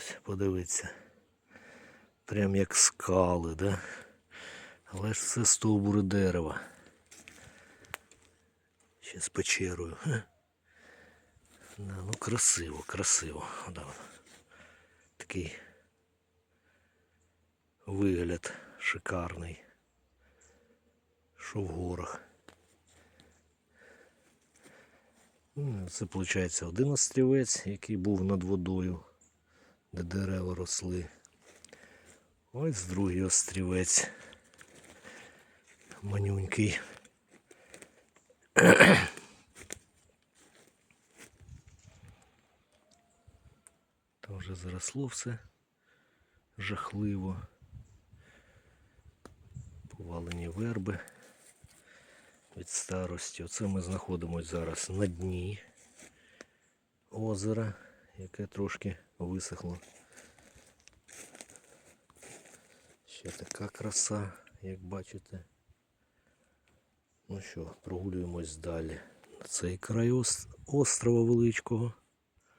Ось, подивіться. Прям як скали, да? Але ж це стовбури дерева. Ще з печерою. Да, ну красиво, красиво. Да. Такий вигляд шикарний. Що в горах. Це виходить один острівець, який був над водою, де дерева росли. Ось другий острівець. Манюнький. Там вже заросло все жахливо. Повалені верби від старості. Оце ми знаходимося зараз на дні озера, яке трошки висохло. Ще така краса, як бачите. Ну що, прогулюємось далі. На цей край острова величкого.